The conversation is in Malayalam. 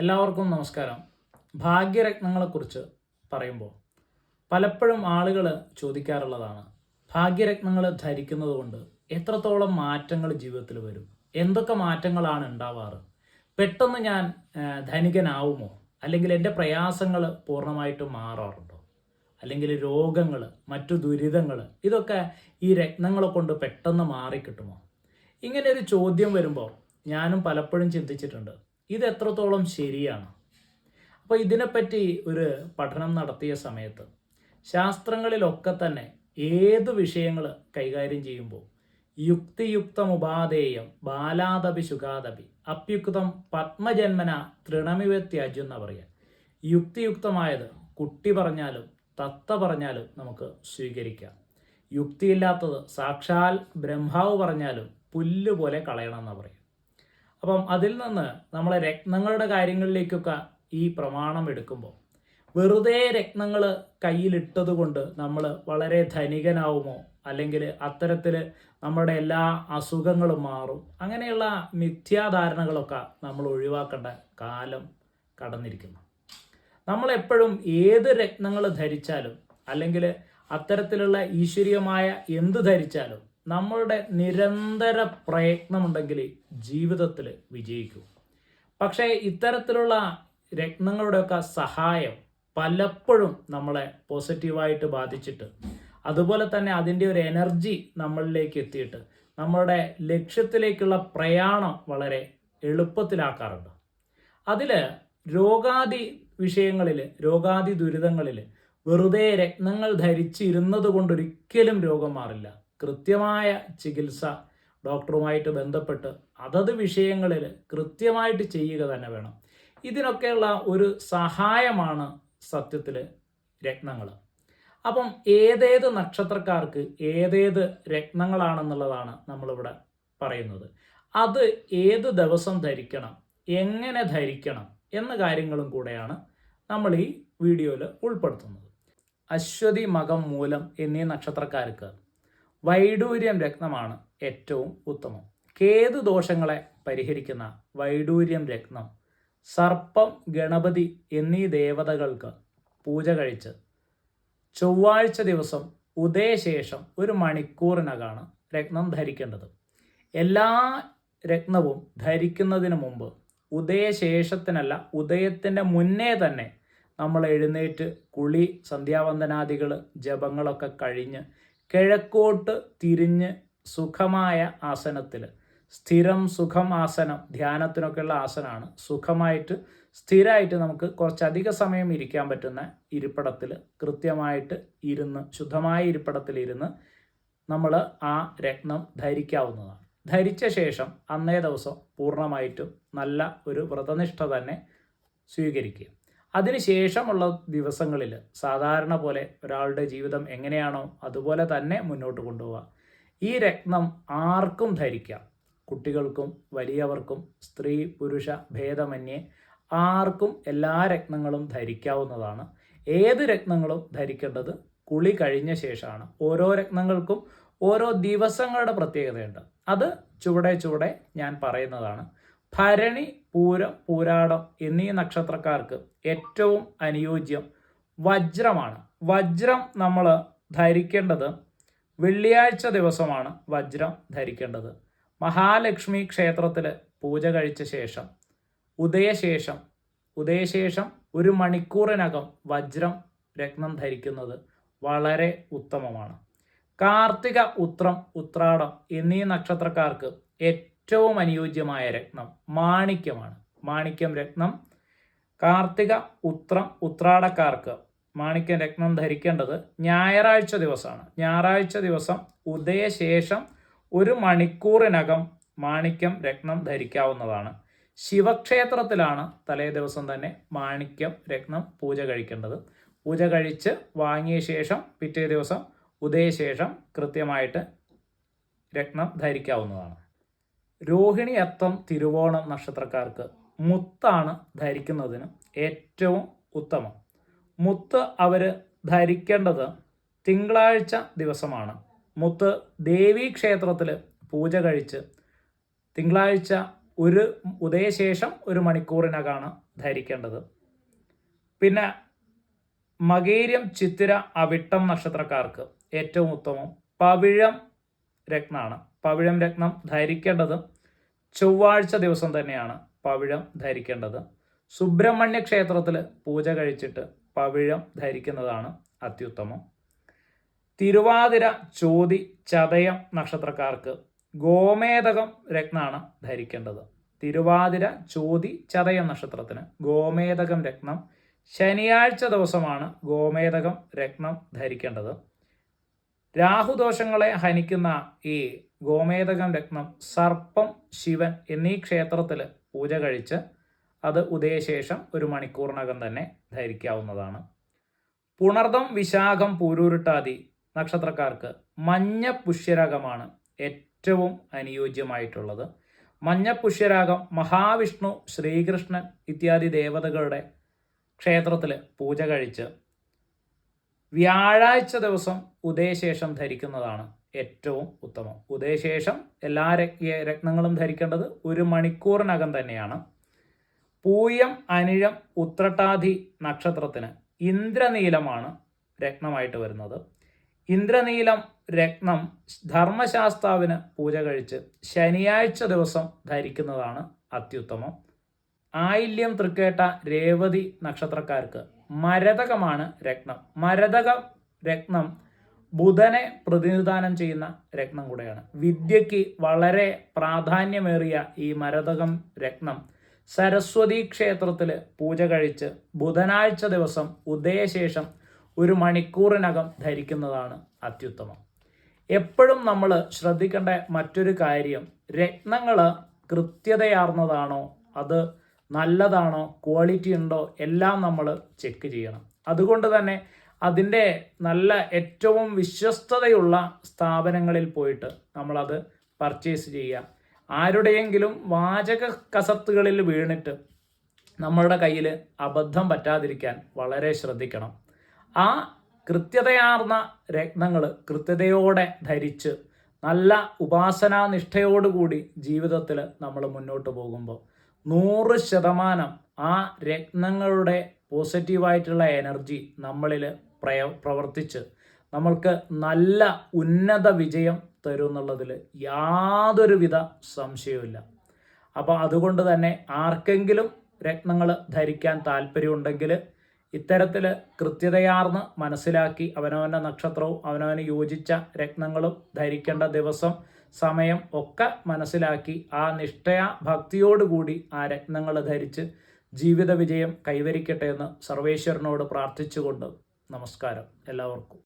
എല്ലാവർക്കും നമസ്കാരം. ഭാഗ്യരത്നങ്ങളെക്കുറിച്ച് പറയുമ്പോൾ പലപ്പോഴും ആളുകൾ ചോദിക്കാറുള്ളതാണ് ഭാഗ്യരത്നങ്ങൾ ധരിക്കുന്നത് കൊണ്ട് എത്രത്തോളം മാറ്റങ്ങൾ ജീവിതത്തിൽ വരും? എന്തൊക്കെ മാറ്റങ്ങളാണ് ഉണ്ടാവാറ്? പെട്ടെന്ന് ഞാൻ ധനികനാവുമോ? അല്ലെങ്കിൽ എന്റെ പ്രയാസങ്ങൾ പൂർണമായിട്ടും മാറാറുണ്ടോ? അല്ലെങ്കിൽ രോഗങ്ങൾ മറ്റു ദുരിതങ്ങൾ ഇതൊക്കെ ഈ രത്നങ്ങളെ കൊണ്ട് പെട്ടെന്ന് മാറിക്കിട്ടുമോ? ഇങ്ങനെ ഒരു ചോദ്യം വരുമ്പോൾ ഞാനും പലപ്പോഴും ചിന്തിച്ചിട്ടുണ്ട്. ഇത് എത്രത്തോളം ശരിയാണ്? അപ്പോൾ ഇതിനെപ്പറ്റി ഒരു പഠനം നടത്തിയ സമയത്ത് ശാസ്ത്രങ്ങളിലൊക്കെ തന്നെ ഏത് വിഷയങ്ങൾ കൈകാര്യം ചെയ്യുമ്പോൾ യുക്തിയുക്തം ഉപാധേയം ബാലാദപി ശുഖാദപി അപ്യുക്തം പത്മജന്മന തൃണമിവ ത്യാജ്യം എന്നാ പറയുക. യുക്തിയുക്തമായത് കുട്ടി പറഞ്ഞാലും തത്ത പറഞ്ഞാലും നമുക്ക് സ്വീകരിക്കാം. യുക്തിയില്ലാത്തത് സാക്ഷാൽ ബ്രഹ്മാവ് പറഞ്ഞാലും പുല്ല് പോലെ കളയണം എന്നാ പറയും അപ്പം അതിൽ നിന്ന് നമ്മളെ രത്നങ്ങളുടെ കാര്യങ്ങളിലേക്കൊക്കെ ഈ പ്രമാണം എടുക്കുമ്പോൾ വെറുതെ രത്നങ്ങൾ കയ്യിലിട്ടത് കൊണ്ട് നമ്മൾ വളരെ ധനികനാവുമോ? അല്ലെങ്കിൽ അത്തരത്തിൽ നമ്മുടെ എല്ലാ അസുഖങ്ങളും മാറും? അങ്ങനെയുള്ള മിഥ്യാധാരണകളൊക്കെ നമ്മൾ ഒഴിവാക്കേണ്ട കാലം കടന്നിരിക്കുന്നു. നമ്മളെപ്പോഴും ഏത് രത്നങ്ങൾ ധരിച്ചാലും അല്ലെങ്കിൽ അത്തരത്തിലുള്ള ഈശ്വരീയമായ എന്ത് ധരിച്ചാലും നമ്മളുടെ നിരന്തര പ്രയത്നമുണ്ടെങ്കിൽ ജീവിതത്തിൽ വിജയിക്കൂ. പക്ഷേ ഇത്തരത്തിലുള്ള രത്നങ്ങളുടെയൊക്കെ സഹായം പലപ്പോഴും നമ്മളെ പോസിറ്റീവായിട്ട് ബാധിച്ചിട്ട് അതുപോലെ തന്നെ അതിന്റെ ഒരു എനർജി നമ്മളിലേക്ക് എത്തിയിട്ട് നമ്മളുടെ ലക്ഷ്യത്തിലേക്കുള്ള പ്രയാണം വളരെ എളുപ്പത്തിലാക്കാറുണ്ട്. അതിൽ രോഗാദി വിഷയങ്ങളിൽ രോഗാദി ദുരിതങ്ങളിൽ വെറുതെ രത്നങ്ങൾ ധരിച്ചിരുന്നത് കൊണ്ടൊരിക്കലും രോഗം മാറില്ല. കൃത്യമായ ചികിത്സ ഡോക്ടറുമായിട്ട് ബന്ധപ്പെട്ട് അതത് വിഷയങ്ങളിൽ കൃത്യമായിട്ട് ചെയ്യുക തന്നെ വേണം. ഇതിനൊക്കെയുള്ള ഒരു സഹായമാണ് സത്യത്തിൽ രത്നങ്ങൾ അപ്പം ഏതേത് നക്ഷത്രക്കാർക്ക് ഏതേത് രത്നങ്ങളാണെന്നുള്ളതാണ് നമ്മളിവിടെ പറയുന്നത്. അത് ഏത് ദിവസം ധരിക്കണം എങ്ങനെ ധരിക്കണം എന്ന കാര്യങ്ങളും കൂടെയാണ് നമ്മൾ ഈ വീഡിയോയിൽ ഉൾപ്പെടുത്തുന്നത്. അശ്വതി മകം മൂലം എന്നീ നക്ഷത്രക്കാർക്ക് വൈഡൂര്യം രത്നമാണ് ഏറ്റവും ഉത്തമം. കേതു ദോഷങ്ങളെ പരിഹരിക്കുന്ന വൈഡൂര്യം രത്നം സർപ്പം ഗണപതി എന്നീ ദേവതകൾക്ക് പൂജ കഴിച്ച് ചൊവ്വാഴ്ച ദിവസം ഉദയശേഷം ഒരു മണിക്കൂറിനകാണ് രത്നം ധരിക്കേണ്ടത്. എല്ലാ രത്നവും ധരിക്കുന്നതിന് മുമ്പ് ഉദയശേഷത്തിനല്ല ഉദയത്തിന്റെ മുന്നേ തന്നെ നമ്മൾ എഴുന്നേറ്റ് കുളി സന്ധ്യാവന്ദനാദികൾ ജപങ്ങളൊക്കെ കഴിഞ്ഞ് കിഴക്കോട്ട് തിരിഞ്ഞ് സുഖമായ ആസനത്തിൽ. സ്ഥിരം സുഖം ആസനം ധ്യാനത്തിനൊക്കെയുള്ള ആസനമാണ് സുഖമായിട്ട് സ്ഥിരമായിട്ട് നമുക്ക് കുറച്ചധിക സമയം ഇരിക്കാൻ പറ്റുന്ന ഇരിപ്പിടത്തിൽ കൃത്യമായിട്ട് ഇരുന്ന് ശുദ്ധമായ ഇരിപ്പിടത്തിൽ ഇരുന്ന് നമ്മൾ ആ രത്നം ധരിക്കാവുന്നതാണ്. ധരിച്ച ശേഷം അന്നേ ദിവസം പൂർണമായിട്ടും നല്ല ഒരു വ്രതനിഷ്ഠ തന്നെ സ്വീകരിക്കുക. അതിനുശേഷമുള്ള ദിവസങ്ങളിൽ സാധാരണ പോലെ ഒരാളുടെ ജീവിതം എങ്ങനെയാണോ അതുപോലെ തന്നെ മുന്നോട്ട് കൊണ്ടുപോവുക. ഈ രത്നം ആർക്കും ധരിക്കാം. കുട്ടികൾക്കും വലിയവർക്കും സ്ത്രീ പുരുഷ ഭേദമന്യേ ആർക്കും എല്ലാ രത്നങ്ങളും ധരിക്കാവുന്നതാണ്. ഏത് രത്നങ്ങളും ധരിക്കേണ്ടത് കുളി കഴിഞ്ഞ ശേഷമാണ്. ഓരോ രത്നങ്ങൾക്കും ഓരോ ദിവസങ്ങളുടെ പ്രത്യേകതയുണ്ട്. അത് ചുവടെ ചുവടെ ഞാൻ പറയുന്നതാണ്. ഭരണി പൂരം പൂരാടം എന്നീ നക്ഷത്രക്കാർക്ക് ഏറ്റവും അനുയോജ്യം വജ്രമാണ്. വജ്രം നമ്മൾ ധരിക്കേണ്ടത് വെള്ളിയാഴ്ച ദിവസമാണ് വജ്രം ധരിക്കേണ്ടത്. മഹാലക്ഷ്മി ക്ഷേത്രത്തിൽ പൂജ കഴിച്ച ശേഷം ഉദയശേഷം ഉദയശേഷം ഒരു മണിക്കൂറിനകം വജ്രം രത്നം ധരിക്കുന്നത് വളരെ ഉത്തമമാണ്. കാർത്തിക ഉത്രം ഉത്രാടം എന്നീ നക്ഷത്രക്കാർക്ക് ഏറ്റവും അനുയോജ്യമായ രത്നം മാണിക്യമാണ്. മാണിക്യം രത്നം കാർത്തിക ഉത്രം ഉത്രാടക്കാർക്ക് മാണിക്യം രത്നം ധരിക്കേണ്ടത് ഞായറാഴ്ച ദിവസമാണ്. ഞായറാഴ്ച ദിവസം ഉദയശേഷം ഒരു മണിക്കൂറിനകം മാണിക്യം രത്നം ധരിക്കാവുന്നതാണ്. ശിവക്ഷേത്രത്തിലാണ് തലേ ദിവസം തന്നെ മാണിക്യം രത്നം പൂജ കഴിക്കേണ്ടത്. പൂജ കഴിച്ച് വാങ്ങിയ ശേഷം പിറ്റേ ദിവസം ഉദയശേഷം കൃത്യമായിട്ട് രത്നം ധരിക്കാവുന്നതാണ്. രോഹിണി അത്തം തിരുവോണം നക്ഷത്രക്കാർക്ക് മുത്താണ് ധരിക്കുന്നതിന് ഏറ്റവും ഉത്തമം. മുത്ത് അവർ ധരിക്കേണ്ടത് തിങ്കളാഴ്ച ദിവസമാണ്. മുത്ത് ദേവീ ക്ഷേത്രത്തിൽ പൂജ കഴിച്ച് തിങ്കളാഴ്ച ഒരു ഉദയശേഷം ഒരു മണിക്കൂറിനകമാണ് ധരിക്കേണ്ടത്. പിന്നെ മകേര്യം ചിത്തിര അവിട്ടം നക്ഷത്രക്കാർക്ക് ഏറ്റവും ഉത്തമം പവിഴം രത്നമാണ് പവിഴം രത്നം ധരിക്കേണ്ടത് ചൊവ്വാഴ്ച ദിവസം തന്നെയാണ് പവിഴം ധരിക്കേണ്ടത്. സുബ്രഹ്മണ്യ ക്ഷേത്രത്തിൽ പൂജ കഴിച്ചിട്ട് പവിഴം ധരിക്കുന്നതാണ് അത്യുത്തമം. തിരുവാതിര ചോതി ചതയം നക്ഷത്രക്കാർക്ക് ഗോമേതകം രത്നാണ് ധരിക്കേണ്ടത്. തിരുവാതിര ചോതി ചതയം നക്ഷത്രത്തിന് ഗോമേതകം രത്നം. ശനിയാഴ്ച ദിവസമാണ് ഗോമേതകം രത്നം ധരിക്കേണ്ടത്. രാഹുദോഷങ്ങളെ ഹനിക്കുന്ന ഈ ഗോമേതകം രത്നം സർപ്പം ശിവൻ എന്നീ ക്ഷേത്രത്തിൽ പൂജ കഴിച്ച് അത് ഉദയശേഷം ഒരു മണിക്കൂറിനകം തന്നെ ധരിക്കാവുന്നതാണ്. പുണർദം വിശാഖം പൂരൂരുട്ടാതി നക്ഷത്രക്കാർക്ക് മഞ്ഞ പുഷ്യരാഗമാണ് ഏറ്റവും അനുയോജ്യമായിട്ടുള്ളത്. മഞ്ഞ പുഷ്യരാഗം മഹാവിഷ്ണു ശ്രീകൃഷ്ണൻ ഇത്യാദി ദേവതകളുടെ ക്ഷേത്രത്തിൽ പൂജ കഴിച്ച് വ്യാഴാഴ്ച ദിവസം ഉദയശേഷം ധരിക്കുന്നതാണ് ഏറ്റവും ഉത്തമം. ഉദയശേഷം എല്ലാ രത്ന- രത്നങ്ങളും ധരിക്കേണ്ടത് ഒരു മണിക്കൂറിനകം തന്നെയാണ്. പൂയം അനിഴം ഉത്രട്ടാധി നക്ഷത്രത്തിന് ഇന്ദ്രനീലമാണ് രത്നമായിട്ട് വരുന്നത്. ഇന്ദ്രനീലം രത്നം ധർമ്മശാസ്താവിന് പൂജ കഴിച്ച് ശനിയാഴ്ച ദിവസം ധരിക്കുന്നതാണ് അത്യുത്തമം. ആയില്യം തൃക്കേട്ട രേവതി നക്ഷത്രക്കാർക്ക് മരതകമാണ് രത്നം. മരതക രത്നം ബുധനെ പ്രതിനിധാനം ചെയ്യുന്ന രത്നം കൂടെയാണ്. വിദ്യയ്ക്ക് വളരെ പ്രാധാന്യമേറിയ ഈ മരതകം രത്നം. സരസ്വതി ക്ഷേത്രത്തിൽ പൂജ കഴിച്ച് ബുധനാഴ്ച ദിവസം ഉദയശേഷം ഒരു മണിക്കൂറിനകം ധരിക്കുന്നതാണ് അത്യുത്തമം. എപ്പോഴും നമ്മൾ ശ്രദ്ധിക്കേണ്ട മറ്റൊരു കാര്യം രത്നങ്ങൾ കൃത്യതയാർന്നതാണോ? അത് നല്ലതാണോ ക്വാളിറ്റി ഉണ്ടോ എല്ലാം നമ്മൾ ചെക്ക് ചെയ്യണം. അതുകൊണ്ട് തന്നെ അതിന്റെ നല്ല ഏറ്റവും വിശ്വസ്തതയുള്ള സ്ഥാപനങ്ങളിൽ പോയിട്ട് നമ്മളത് പർച്ചേസ് ചെയ്യുക. ആരുടെയെങ്കിലും വാചക കസത്തുകളിൽ വീണിട്ട് നമ്മളുടെ കയ്യിൽ അബദ്ധം പറ്റാതിരിക്കാൻ വളരെ ശ്രദ്ധിക്കണം. ആ കൃത്യതയാർന്ന രത്നങ്ങൾ കൃത്യതയോടെ ധരിച്ച് നല്ല ഉപാസനാനിഷ്ഠയോടുകൂടി ജീവിതത്തിൽ നമ്മൾ മുന്നോട്ട് പോകുമ്പോൾ നൂറ് ശതമാനം ആ രത്നങ്ങളുടെ പോസിറ്റീവായിട്ടുള്ള എനർജി നമ്മളിൽ പ്രയ പ്രവർത്തിച്ച് നമ്മൾക്ക് നല്ല ഉന്നത വിജയം തരും എന്നുള്ളതിൽ യാതൊരുവിധ സംശയവുമില്ല. അപ്പോൾ അതുകൊണ്ട് തന്നെ ആർക്കെങ്കിലും രത്നങ്ങൾ ധരിക്കാൻ താല്പര്യമുണ്ടെങ്കിൽ ഇത്തരത്തിൽ കൃത്യതയാർന്ന് മനസ്സിലാക്കി അവനവന്റെ നക്ഷത്രവും അവനവന് യോജിച്ച രത്നങ്ങളും ധരിക്കേണ്ട ദിവസം സമയം ഒക്കെ മനസ്സിലാക്കി ആ നിഷ്ഠയ ഭക്തിയോടുകൂടി ആ രത്നങ്ങൾ ധരിച്ച് ജീവിത വിജയം കൈവരിക്കട്ടെ എന്ന് സർവേശ്വരനോട് പ്രാർത്ഥിച്ചുകൊണ്ട് നമസ്കാരം. എല്ലാവർക്കും.